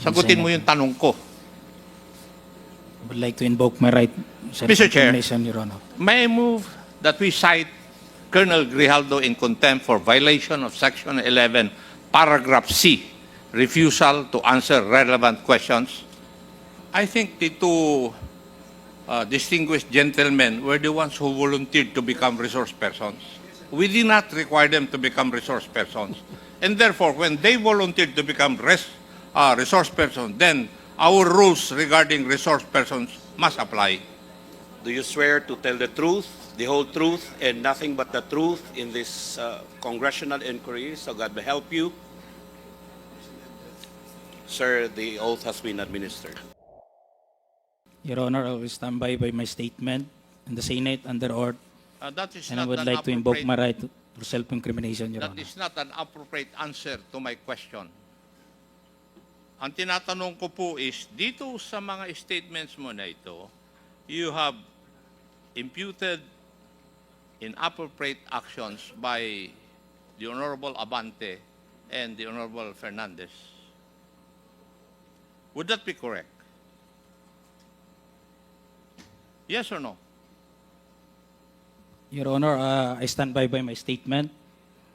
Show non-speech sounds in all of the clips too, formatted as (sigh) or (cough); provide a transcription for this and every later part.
Sagutin mo yung tanong ko. would like to invoke my right. Mr. Chair. Self-incrimination, Your Honor. May I move that we cite Colonel Grijaldo in contempt for violation of Section 11, Paragraph C, refusal to answer relevant questions? I think the two uh, distinguished gentlemen were the ones who volunteered to become resource persons. We did not require them to become resource persons. And therefore, when they volunteered to become res, uh, resource person, then our rules regarding resource persons must apply. Do you swear to tell the truth, the whole truth, and nothing but the truth in this uh, congressional inquiry? So God may help you. Sir, the oath has been administered. Your Honor, I will stand by by my statement in the Senate under oath, Uh, that is and I not would an like to invoke appropriate- my right to to self-incrimination, Your That Honor. is not an appropriate answer to my question. Ang tinatanong ko po is, dito sa mga statements mo na ito, you have imputed inappropriate actions by the Honorable Abante and the Honorable Fernandez. Would that be correct? Yes or no? Your Honor, uh, I stand by by my statement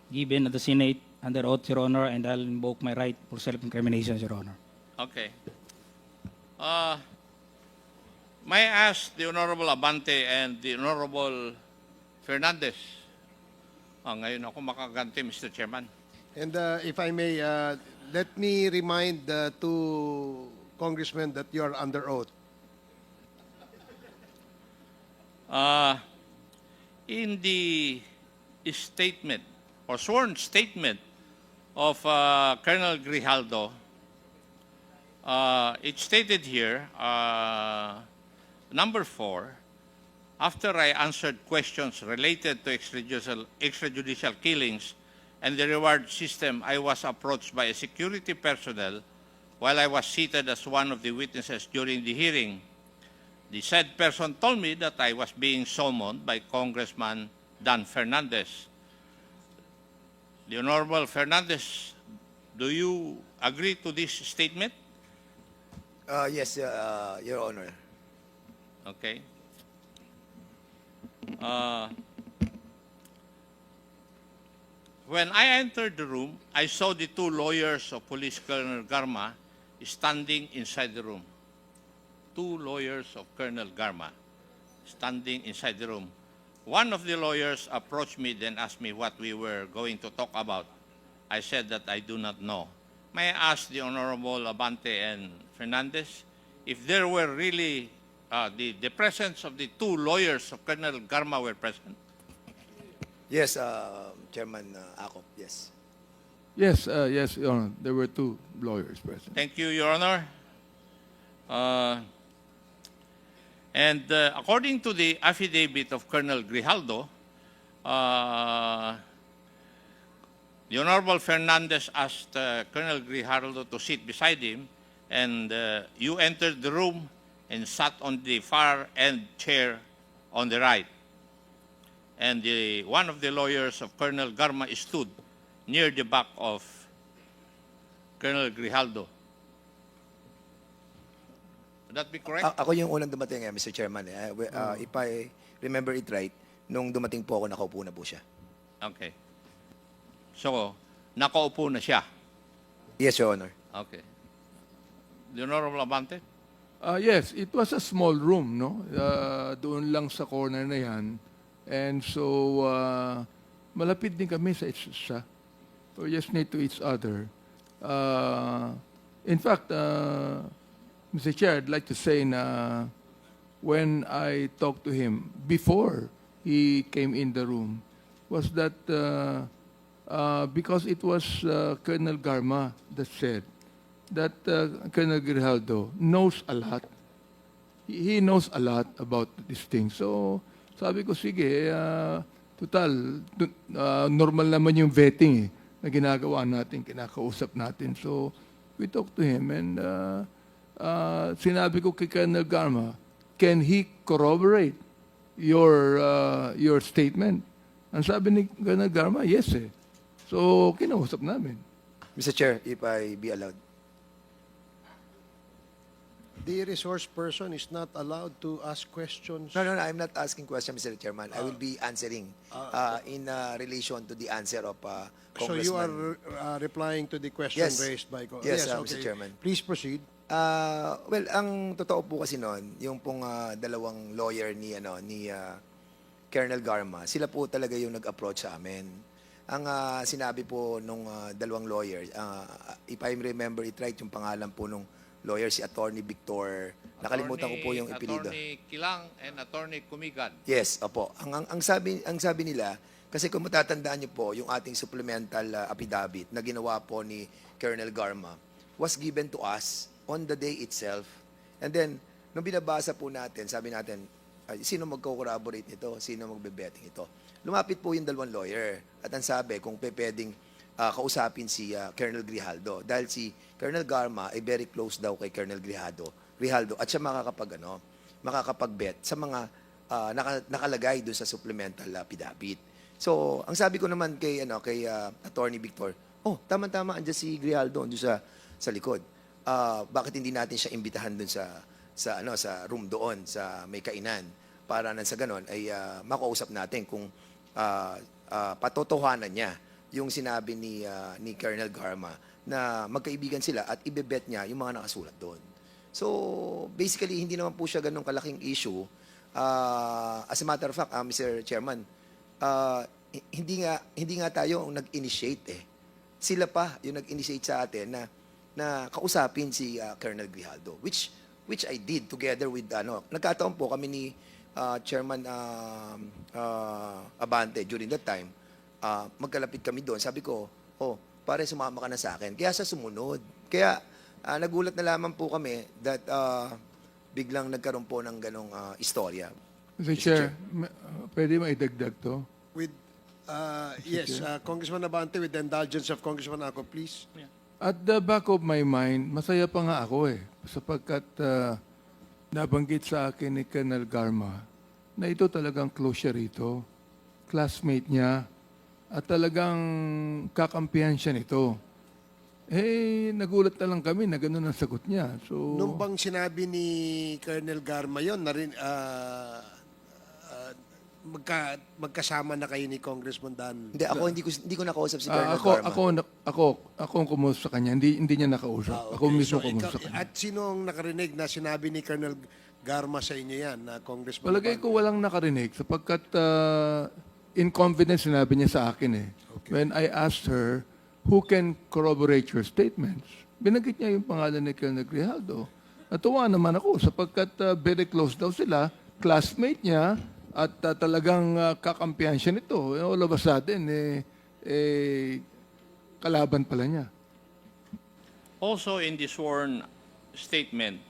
given at the Senate under oath, Your Honor, and I'll invoke my right for self-incrimination, Your Honor. Okay. Uh, may I ask the Honorable Abante and the Honorable Fernandez? Ah, ngayon ako makaganti, Mr. Chairman. And uh, if I may, uh, let me remind the two congressmen that you are under oath. Uh, in the statement or sworn statement of uh, Colonel Grijaldo, uh, it stated here, uh, number four, after I answered questions related to extrajudicial, extrajudicial killings and the reward system, I was approached by a security personnel while I was seated as one of the witnesses during the hearing. The said person told me that I was being summoned by Congressman Dan Fernandez. The Honorable Fernandez, do you agree to this statement? Uh, yes, uh, Your Honor. Okay. Uh, when I entered the room, I saw the two lawyers of Police Colonel Garma standing inside the room. Two lawyers of Colonel Garma standing inside the room. One of the lawyers approached me, then asked me what we were going to talk about. I said that I do not know. May I ask the Honorable Abante and Fernandez if there were really uh, the, the presence of the two lawyers of Colonel Garma were present? Yes, uh, Chairman uh, Acop, yes. Yes, uh, yes, Your Honor. There were two lawyers present. Thank you, Your Honor. Uh, and uh, according to the affidavit of Colonel Grijaldo, uh, the Honorable Fernandez asked uh, Colonel Grijaldo to sit beside him, and uh, you entered the room and sat on the far end chair on the right. And the, one of the lawyers of Colonel Garma stood near the back of Colonel Grijaldo. Would that be correct? A- ako yung unang dumating, eh, Mr. Chairman. Eh. Uh, uh, if I remember it right, nung dumating po ako, nakaupo na po siya. Okay. So, nakaupo na siya. Yes, Your Honor. Okay. The Honorable Abante? Uh, yes, it was a small room, no? Uh, doon lang sa corner na yan. And so, uh, malapit din kami sa isa't isa. So, just need to each other. Uh, in fact, uh, Mr. Chair, I'd like to say na when I talked to him before he came in the room was that uh, uh, because it was uh, Colonel Garma that said that uh, Colonel Grijaldo knows a lot. He, knows a lot about this thing. So, sabi ko, sige, uh, total, uh, normal naman yung vetting eh, na ginagawa natin, kinakausap natin. So, we talked to him and uh, uh, sinabi ko kay Colonel Garma, can he corroborate your uh, your statement? Ang sabi ni Colonel Garma, yes eh. So, kinausap namin. Mr. Chair, if I be allowed. The resource person is not allowed to ask questions. No, no, no, I'm not asking question, Mr. Chairman. I will be answering uh, in uh, relation to the answer of uh, So you are uh, replying to the question Yes. raised by... Yes, uh, Mr. Chairman. Please proceed. Ah, well, ang totoo po kasi noon, yung pong ah, dalawang lawyer ni ano ni ah, Colonel Garma, sila po talaga yung nag-approach sa amin. Ang ah, sinabi po nung ah, dalawang lawyer, ah, if I remember it right, yung pangalan po nung lawyer si Attorney Victor. Nakalimutan ko po yung ipilido. Attorney Kilang and Attorney Kumigan. Yes, opo. Ang, ang, ang sabi ang sabi nila kasi kung matatandaan niyo po yung ating supplemental uh, affidavit na ginawa po ni Colonel Garma was given to us on the day itself. And then nung binabasa po natin, sabi natin, ay, sino magko-corroborate nito? Sino magbe-betting ito? Lumapit po yung dalawang lawyer at ang sabi kung pe pwedeng ah, kausapin si ah, Colonel Grijaldo dahil si Colonel Garma ay very close daw kay Colonel Grijaldo, Grijaldo at siya makakapag ano, makakapag-bet sa mga ah, naka- nakalagay doon sa supplemental affidavit. So, ang sabi ko naman kay ano kay ah, Attorney Victor, oh, tama-tama andiyan si Grijaldo doon sa sa likod. Ah, bakit hindi natin siya imbitahan doon sa sa ano sa room doon sa may kainan para nang sa ganon ay ah, makausap natin kung ah, ah, patotohanan niya yung sinabi ni ah, ni Colonel Garma na magkaibigan sila at ibebet niya yung mga nakasulat doon. So, basically, hindi naman po siya ganun kalaking issue. Ah, as a matter of fact, ah, Mr. Chairman, hi- hindi nga hindi nga tayo ang nag-initiate eh. Sila pa yung nag-initiate sa atin na na kausapin si ah, Colonel Grijaldo, which which I did together with ano. Nagkataon po kami ni ah, Chairman um, ah, Abante during that time. ah, magkalapit kami doon. Sabi ko, "Oh, pare sumama ka na sa akin." Kaya siya sumunod. Kaya ah, nagulat na lamang po kami that ah, biglang nagkaroon po ng ganong ah, istorya. Mr. Chair, ma- uh, pwede maidagdag to? With, uh, yes, uh, Congressman Abante, with the indulgence of Congressman Ako, please. At the back of my mind, masaya pa nga ako eh. Sapagkat ah, nabanggit sa akin ni Colonel Garma na ito talagang close siya rito. Classmate niya. At talagang kakampihan siya nito. Eh, nagulat na lang kami na gano'n ang sagot niya. So, Nung bang sinabi ni Colonel Garma yun, na rin, ah, ah, magka, magkasama na kayo ni Congressman Dan. Hindi ako hindi ko hindi ko nakausap si ah, Colonel ako, Garma. ako, ako, ako ang kumusta sa kanya. Hindi, hindi niya nakausap. Ah, Ako okay. mismo So, ikaw- kumusta sa kanya. At sino ang nakarinig na sinabi ni Colonel Garma sa inyo yan, na Congressman Palagay ko walang nakarinig sapagkat uh, in confidence sinabi niya sa akin eh. When I asked her, who can corroborate your statements? Binagit niya yung pangalan ni Colonel Grijaldo. Natuwa naman ako sapagkat uh, very close daw sila, classmate niya, at uh, talagang uh, kakampihan siya nito. All of a sudden, eh, eh, kalaban pala niya. Also in the sworn statement,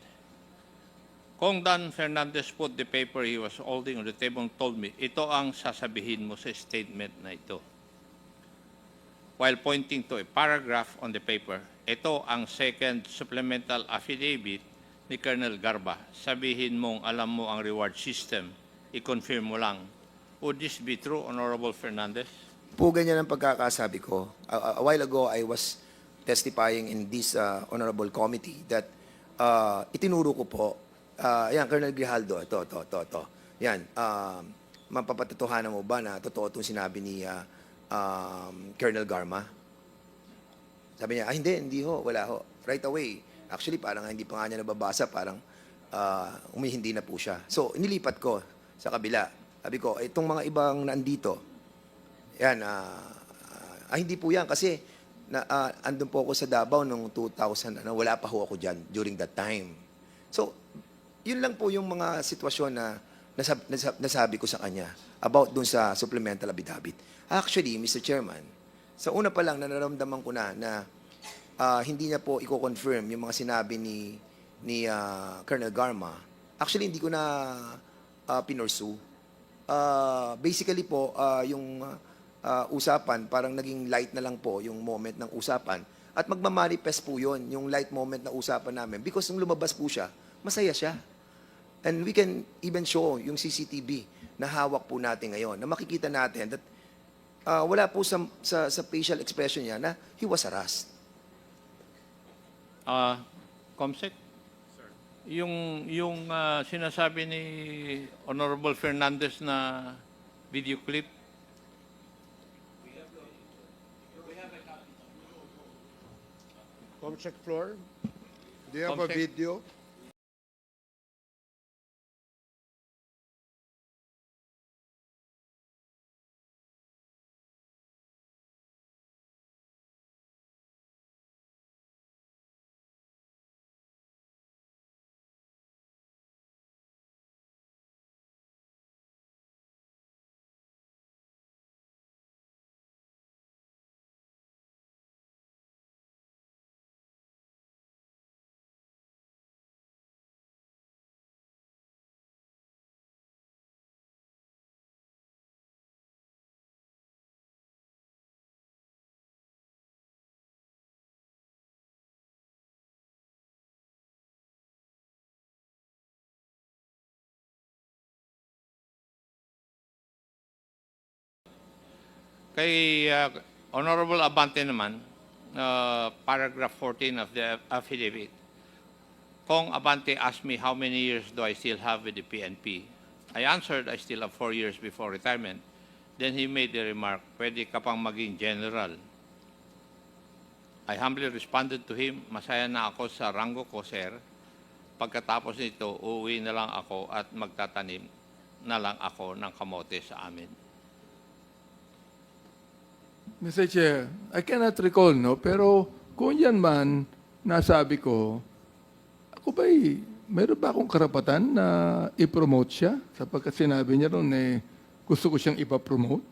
Kong Dan Fernandez put the paper he was holding on the table and told me, ito ang sasabihin mo sa statement na ito. While pointing to a paragraph on the paper, ito ang second supplemental affidavit ni Colonel Garba. Sabihin mong alam mo ang reward system, i-confirm mo lang. Would this be true, Honorable Fernandez? po ganyan ang pagkakasabi ko. A, a while ago, I was testifying in this uh, honorable committee that uh, itinuro ko po, uh, yan, Colonel Grijaldo, ito, ito, ito, ito. Yan, um, mapapatotohanan mo ba na totoo itong sinabi ni uh, um, Colonel Garma? Sabi niya, ah, hindi, hindi ho, wala ho. Right away. Actually, parang hindi pa nga niya nababasa, parang uh, umihindi na po siya. So, inilipat ko sa kabila. Sabi ko, itong mga ibang nandito, yan, ah, ah, hindi po yan kasi na, ah, andun po ako sa Davao noong 2000, ano, wala pa ho ako dyan during that time. So, yun lang po yung mga sitwasyon na nasab, nasab, nasabi ko sa kanya about dun sa supplemental affidavit. Actually, Mr. Chairman, sa una pa lang na nararamdaman ko na na ah, hindi niya po i-confirm yung mga sinabi ni ni ah, Colonel Garma. Actually, hindi ko na uh, pinursu. Ah, basically po, ah, yung ah, usapan, parang naging light na lang po yung moment ng usapan. At magmamanifest po yon yung light moment na usapan namin. Because nung lumabas po siya, masaya siya. And we can even show yung CCTV na hawak po natin ngayon, na makikita natin that ah, wala po sa, sa, sa facial expression niya na he was harassed. Uh, Comsec? Yung, yung ah, sinasabi ni Honorable Fernandez na video clip, Comsec floor. Do you have a Comsec. video? Kay uh, Honorable Abante naman, uh, paragraph 14 of the affidavit, Kong Abante asked me how many years do I still have with the PNP. I answered I still have four years before retirement. Then he made the remark, pwede ka pang maging general. I humbly responded to him, masaya na ako sa rango ko, sir. Pagkatapos nito, uuwi na lang ako at magtatanim na lang ako ng kamote sa amin. Mr. Chair, I cannot recall, no? Pero kung yan man, nasabi ko, ako ba'y, meron ba akong karapatan na i-promote siya? Sapagkat sinabi niya ron, eh, gusto ko siyang ipapromote.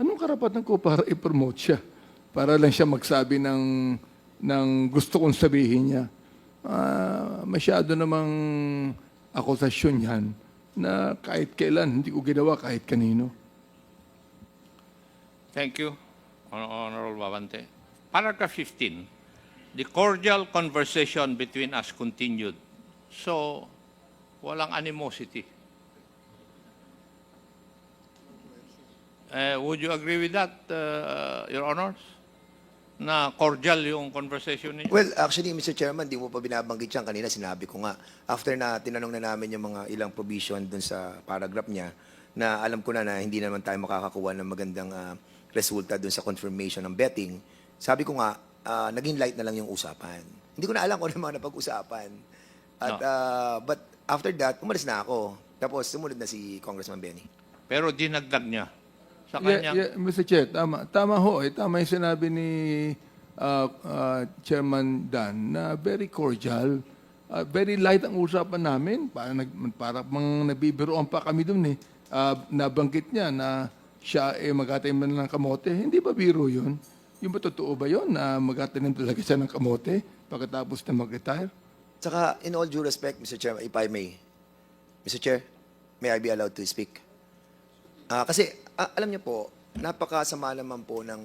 Anong karapatan ko para (laughs) i-promote siya? Para lang siya magsabi ng, ng gusto kong sabihin niya. Ah, masyado namang akusasyon yan na kahit kailan, hindi ko ginawa kahit kanino. Thank you, Honorable Babante. Paragraph 15, the cordial conversation between us continued. So, walang animosity. Eh, would you agree with that, uh, Your Honors? Na cordial yung conversation ninyo? Well, actually, Mr. Chairman, di mo pa binabanggit yan. Kanina sinabi ko nga, after na tinanong na namin yung mga ilang provision dun sa paragraph niya, na alam ko na na hindi naman tayo makakakuha ng magandang ah, resulta dun sa confirmation ng betting, sabi ko nga, ah, naging light na lang yung usapan. Hindi ko na alam kung ano mga napag-usapan. At, No. ah, but after that, umalis na ako. Tapos sumunod na si Congressman Benny. Pero dinagdag niya sa Yeah, kanya. yeah, Mr. Chair, tama. Tama ho. Eh, tama yung sinabi ni uh, uh, Chairman Dan na very cordial. Uh, very light ang usapan namin. Para, nag, para mang nabibiroan pa kami dun eh. Uh, nabanggit niya na siya eh magatanim ng kamote. Hindi ba biro yun? Yung ba totoo ba yun na magatanim talaga siya ng kamote pagkatapos na mag-retire? Tsaka, in all due respect, Mr. Chairman, if I may, Mr. Chair, may I be allowed to speak? Ah, kasi, ah, alam niyo po, napakasama naman po ng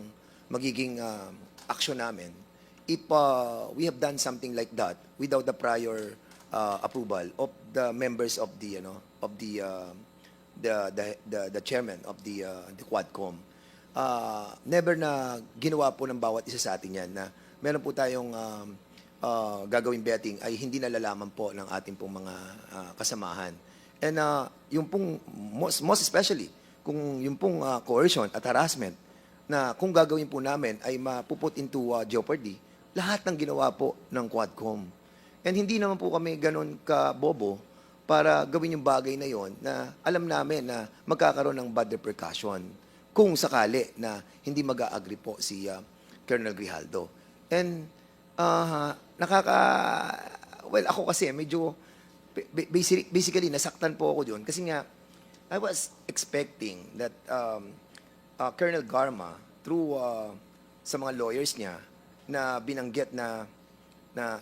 magiging ah, action namin if ah, we have done something like that without the prior ah, approval of the members of the, know, of the, ah, the, the, the, the chairman of the, ah, the Quadcom. Ah, never na ginawa po ng bawat isa sa atin yan na meron po tayong um, uh, gagawing betting ay hindi nalalaman po ng ating pong mga ah, kasamahan. And uh, yung pong, most, most especially, kung yung pong ah, coercion at harassment na kung gagawin po namin ay mapuput into ah, jeopardy, lahat ng ginawa po ng Quadcom. And hindi naman po kami ganun ka-bobo para gawin yung bagay na yon na alam namin na magkakaroon ng bad repercussion kung sakali na hindi mag-agree po si ah, Colonel Grijaldo. And ah, nakaka... Well, ako kasi medyo... ba- Basically, basically, nasaktan po ako doon kasi nga, I was expecting that um, uh, Colonel Garma, through uh, sa mga lawyers niya, na binanggit na na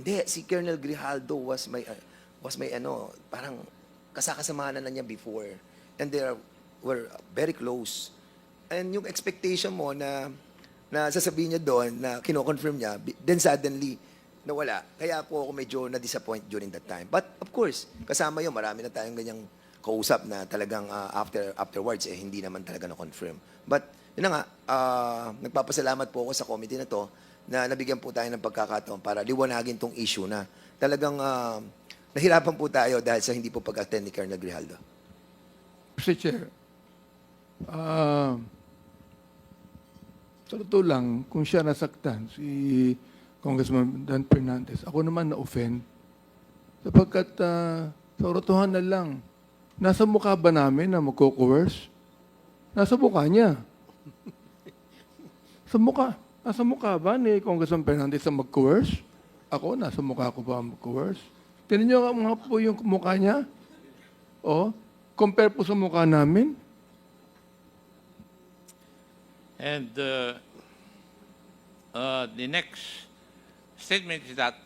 hindi si Colonel Grijaldo was my uh, was my ano parang kasakasamahan na niya before. And they are, were very close. And yung expectation mo na na sasabihin niya doon na kino-confirm niya then suddenly nawala. Kaya po ako medyo na-disappoint during that time. But of course kasama yun marami na tayong ganyang kausap na talagang uh, after afterwards eh hindi naman talaga na-confirm. But yun na nga uh, nagpapasalamat po ako sa committee na to na nabigyan po tayo ng pagkakataon para liwanagin tong issue na talagang ah, Nahirapan po tayo dahil sa hindi po pag-attend ni Colonel Grijaldo. Mr. Chair, ah, sa totoo lang, kung siya nasaktan, si Congressman Dan Fernandez, ako naman na-offend. Sapagkat ah, sa rotohan na lang, nasa mukha ba namin na magko-coerce? Nasa mukha niya. sa mukha. Nasa mukha ba ni Congressman Fernandez na mag-coerce? Ako, nasa mukha ko ba mag-coerce? Tignan niyo nga mga po yung mukha niya. Oh, compare po sa mukha namin. And uh, uh, the next statement is that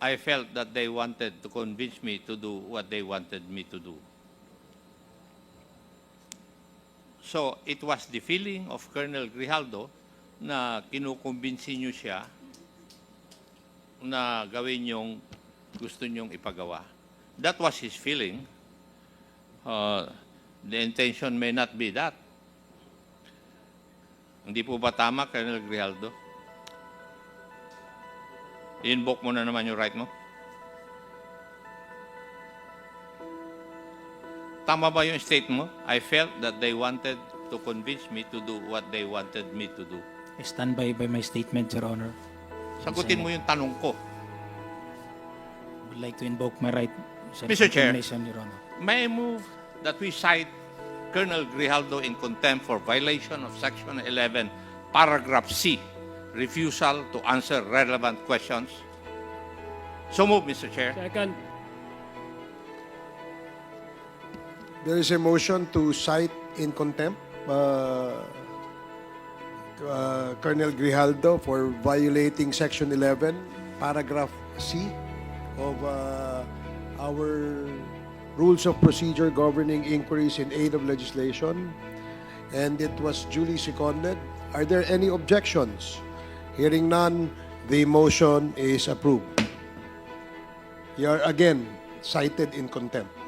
I felt that they wanted to convince me to do what they wanted me to do. So it was the feeling of Colonel Grijaldo na kinukumbinsi niyo siya na gawin yung gusto niyong ipagawa. That was his feeling. Uh, the intention may not be that. Hindi po ba tama, Colonel Grijaldo? I-invoke mo na naman yung right mo. Tama ba yung state mo? I felt that they wanted to convince me to do what they wanted me to do. I stand by by my statement, Your Honor. Sagutin mo yung tanong ko. Would like to invoke my right to Mr. Chair. self-incrimination, Your Honor. May I move that we cite Colonel Grijaldo in contempt for violation of Section 11, Paragraph C, refusal to answer relevant questions? So move, Mr. Chair. Second. There is a motion to cite in contempt uh, uh, Colonel Grijaldo for violating Section 11, Paragraph C of uh, our Rules of Procedure governing inquiries in aid of legislation, and it was duly seconded. Are there any objections? Hearing none, the motion is approved. You are again cited in contempt.